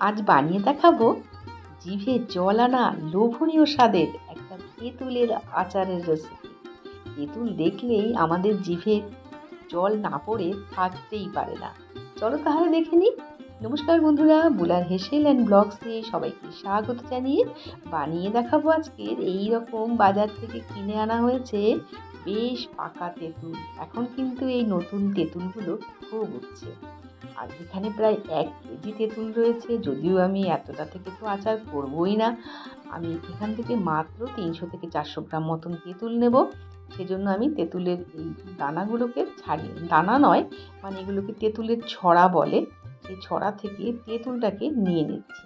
আজ বানিয়ে দেখাবো জিভে জল আনা লোভনীয় স্বাদের একটা তেঁতুলের আচারের রেসিপি তেঁতুল দেখলেই আমাদের জিভে জল না পড়ে থাকতেই পারে না। চলো তাহলে দেখে নিই। নমস্কার বন্ধুরা, বুলার হেসেল অ্যান্ড ব্লগসে সবাইকে স্বাগত জানিয়ে বানিয়ে দেখাবো আজকের এই রকম বাজার থেকে কিনে আনা হয়েছে বেশ পাকা তেঁতুল। এখন কিন্তু এই নতুন তেঁতুলগুলো খুব উঠছে। আর এখানে প্রায় এক কেজি তেঁতুল রয়েছে, যদিও আমি এতটা থেকে তো আচার করবই না। আমি এখান থেকে মাত্র তিনশো থেকে চারশো গ্রাম মতন তেঁতুল নেব। সেজন্য আমি তেঁতুলের এই দানাগুলোকে ছাড়িয়ে, দানা নয় মানে এগুলোকে তেঁতুলের ছড়া বলে, সেই ছড়া থেকে তেঁতুলটাকে নিয়ে নিচ্ছি।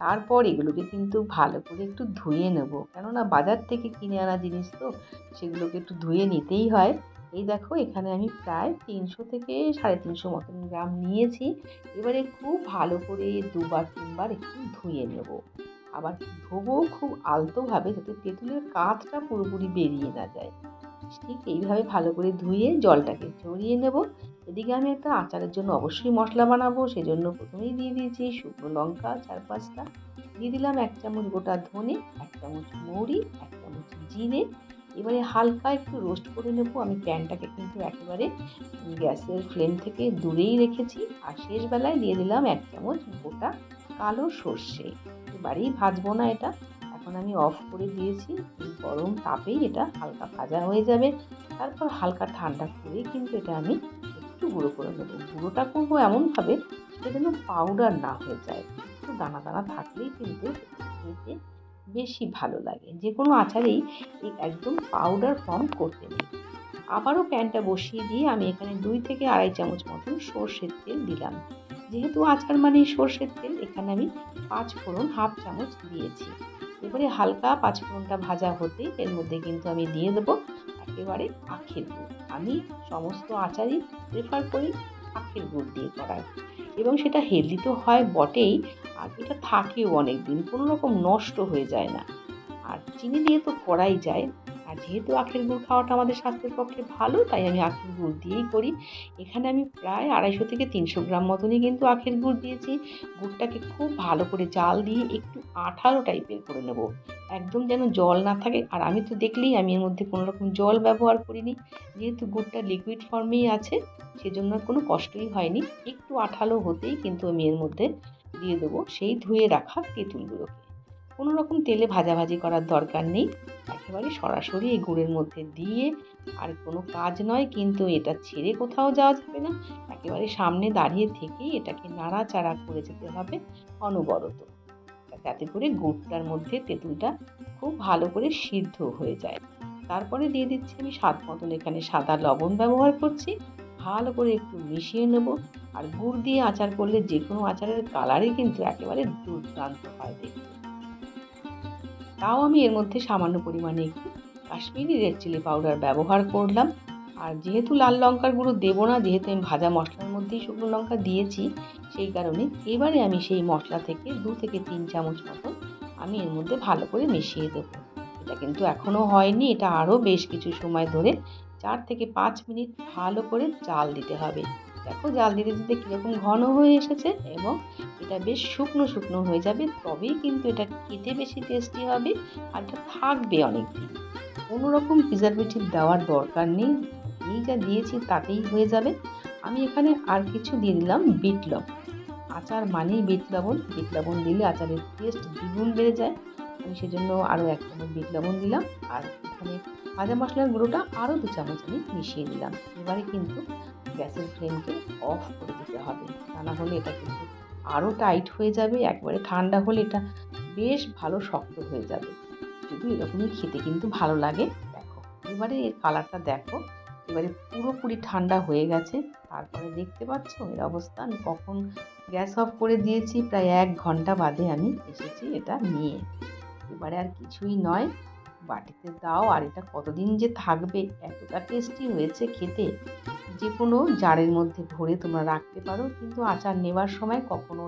তারপর এগুলোকে কিন্তু ভালো করে একটু ধুয়ে নেব। কেননা বাজার থেকে কিনে আনা জিনিস তো, সেগুলোকে একটু ধুয়ে নিতেই হয়। এই দেখো, এখানে আমি প্রায় তিনশো থেকে সাড়ে তিনশো মতন গ্রাম নিয়েছি। এবারে খুব ভালো করে দুবার, তিনবার একটু ধুয়ে নেব। আবার ধোবো খুব আলতোভাবে যাতে তেঁতুলের কাঁচটা পুরোপুরি বেরিয়ে না যায়। ঠিক এইভাবে ভালো করে ধুয়ে জলটাকে ঝরিয়ে নেব। এদিকে আমি একটা আচারের জন্য অবশ্যই মশলা বানাবো, সেজন্য প্রথমেই দিয়ে দিয়েছি শুকনো লঙ্কা, চার পাঁচটা। দিয়ে দিলাম এক চামচ গোটা ধনে, এক চামচ মৌরি, এক চামচ জিরে। এবারে হালকা একটু রোস্ট করে নেব। আমি প্যানটাকে কিন্তু একেবারে গ্যাসের ফ্লেম থেকে দূরেই রেখেছি। আর শেষ বেলায় দিয়ে দিলাম এক চামচ গোটা কালো সর্ষে। এবারেই ভাজবো না এটা। এখন আমি অফ করে দিয়েছি। গরম তাপেই এটা হালকা ভাজা হয়ে যাবে। তারপর হালকা ঠান্ডা করে কিন্তু এটা আমি একটু গুঁড়ো করে নেব। গুঁড়োটা করব এমনভাবে সেটা যেন পাউডার না হয়ে যায়। একটু দানা দানা থাকলেই কিন্তু বেশি ভালো লাগে। যে কোনো আচারেই একদম পাউডার ফর্ম করতে নেই। আবারও প্যানটা বসিয়ে দিয়ে আমি এখানে দুই থেকে আড়াই চামচ মতন সর্ষের তেল দিলাম। যেহেতু আচার মানে সর্ষের তেল, এখানে আমি পাঁচ ফোড়ন, হাফ চামচ দিয়েছি। এবারে হালকা পাঁচ ফোড়নটা ভাজা হতেই এর মধ্যে কিন্তু আমি দিয়ে দেবো একেবারে আখের গুড়। আমি সমস্ত আচারই প্রেফার করি আখের গুড় দিয়ে করার। এবং সেটা হেলদি তো হয় বটেই, আর এটা থাকেও অনেক দিন কোনো রকম নষ্ট হয়ে যায় না। আর চিনি দিয়ে তো করাই যায় আর যেহেতু আখের গুড় খাওয়াটা আমাদের স্বাস্থ্যের পক্ষে ভালো, তাই আমি আখের গুড় দিয়েই করি। এখানে আমি প্রায় আড়াইশো থেকে তিনশো গ্রাম মতনই কিন্তু আখের গুড় দিয়েছি। গুড়টাকে খুব ভালো করে জাল দিয়ে একটু আঠালো টাইপের করে নেব। একদম যেন জল না থাকে। আর আমি তো দেখলেই আমি এর মধ্যে কোনো রকম জল ব্যবহার করিনি। যেহেতু গুড়টা লিকুইড ফর্মেই আছে, সেজন্য আর কোনো কষ্টই হয়নি। একটু আঠালো হতেই কিন্তু আমি এর মধ্যে দিয়ে দেবো। সেই ধুয়ে রাখা তেঁতুলগুলোকে। কোনো রকম তেলে ভাজাভাজি করার দরকার নেই। একেবারে সরাসরি এই গুড়ের মধ্যে দিয়ে আর কোনো কাজ নয়, কিন্তু এটা ছেড়ে কোথাও যাওয়া যাবে না। একেবারে সামনে দাঁড়িয়ে থেকেই এটাকে নাড়াচাড়া করে যেতে হবে অনবরত। যাতে করে গুড়টার মধ্যে তেঁতুলটা খুব ভালো করে সিদ্ধ হয়ে যায়। তারপরে দিয়ে দিচ্ছি আমি স্বাদ মতন এখানে সাদা লবণ ব্যবহার করছি। ভালো করে একটু মিশিয়ে নেব। আর গুড় দিয়ে আচার করলে যে কোনো আচারের কালারই কিন্তু একেবারে দুর্দান্ত হয় দেখতে। তাও আমি এর মধ্যে সামান্য পরিমাণে একটু কাশ্মীরি রেড চিলি পাউডার ব্যবহার করলাম। আর যেহেতু লাল লঙ্কার গুঁড়ো দেবো না, যেহেতু আমি ভাজা মশলার মধ্যেই শুকনো লঙ্কা দিয়েছি, সেই কারণে এবারে আমি সেই মশলা থেকে দু থেকে তিন চামচ মতো আমি এর মধ্যে ভালো করে মিশিয়ে দেবো। এটা কিন্তু এখনও হয়নি, এটা আরও বেশ কিছু সময় ধরে চার থেকে পাঁচ মিনিট ভালো করে জাল দিতে হবে। দেখো জাল দিতে দিতে কীরকম ঘন হয়ে এসেছে এবং এটা বেশ শুকনো শুকনো হয়ে যাবে, তবেই কিন্তু এটা খেতে বেশি টেস্টি হবে আর এটা থাকবে অনেক কোনো রকম প্রিজারভেটিভ দেওয়ার দরকার নেই, এই যা দিয়েছি তাতেই হয়ে যাবে। আমি এখানে আর কিছু দিয়ে দিলাম বিট লবণ। আচার মানেই বিট লবণ বিট লবণ দিলে আচারের টেস্ট দ্বিগুণ বেড়ে যায়। আমি সেজন্য আরও এক চামচ বিট লবণ দিলাম আর এখানে ভাজা মশলার গুঁড়োটা আরও দু চামচ আমি মিশিয়ে দিলাম এবারে কিন্তু গ্যাসের ফ্লেমকে অফ করে দিতে হবে। তা না হলে এটা কিন্তু আরও টাইট হয়ে যাবে, একবারে ঠান্ডা হলে এটা বেশ ভালো শক্ত হয়ে যাবে। যদি এরকমই খেতে কিন্তু ভালো লাগে, দেখো। এবারে এর কালারটা দেখো। এবারে পুরোপুরি ঠান্ডা হয়ে গেছে। তারপরে দেখতে পাচ্ছ এর অবস্থা। আমি কখন গ্যাস অফ করে দিয়েছি, প্রায় এক ঘণ্টা বাদে আমি এসেছি এটা নিয়ে। এবারে আর কিছুই নয়। বাটিতে দাও। আর এটা কতদিন যে থাকবে? এতটা টেস্টি হয়েছে খেতে। যে কোনো জারের মধ্যে ভরে তোমরা রাখতে পারো, কিন্তু আচার নেওয়ার সময় কখনো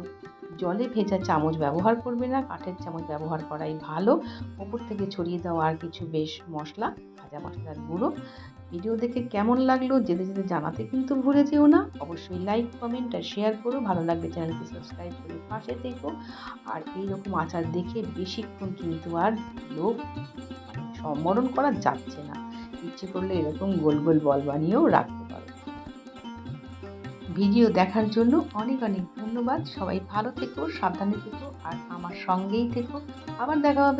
জলে ভেজা চামচ ব্যবহার করবে না, কাঠের চামচ ব্যবহার করাই ভালো। ওপর থেকে ছড়িয়ে দাও আর কিছু বেশ মশলা, ভাজা মশলার গুঁড়ো। ভিডিও দেখে কেমন লাগল যেতে যেতে জানাতে কিন্তু ভুলে যেও না। অবশ্যই লাইক কমেন্ট আর শেয়ার করো। ভালো লাগলে চ্যানেলটি সাবস্ক্রাইব করে পাশে থেকো। আর এইরকম আচার দেখে বেশিক্ষণ কিন্তু আর লোভ মানে সম্বরণ করা যাচ্ছে না। ইচ্ছে করলে এরকম গোল গোল বল বানিয়েও রাখতে ভিডিও দেখার জন্য অনেক অনেক ধন্যবাদ। সবাই ভালো থেকো, সাবধানে থেকো, আর আমার সঙ্গেই থেকো। আবার দেখা হবে।